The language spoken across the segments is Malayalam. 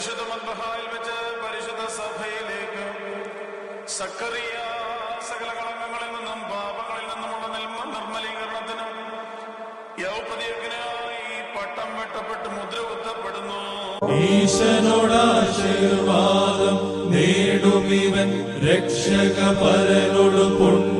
പരിശുദ്ധ മദ്ബഹായിൽ വെച്ച് പരിശുദ്ധ സഭയിലേക്ക് സക്കറിയ സകല കളങ്കങ്ങളിൽ നിന്നും പാപങ്ങളിൽ നിന്നുമുള്ള നിൽമ നിർമ്മലീകരണത്തിനും യൗപതിയജ്ഞനായി പട്ടം വെട്ടപ്പെട്ട് മുദ്ര കുത്തപ്പെടുന്നു. ഈശനോടാശീർവാദം നേടും ഇവൻ രക്ഷക പരനോട് പുണ്യ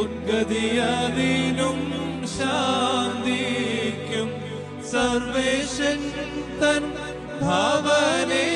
ഉദ്ഗതിയതിനും ശാന്തിക്കും സർവേശൻ തൻ ഭവനേ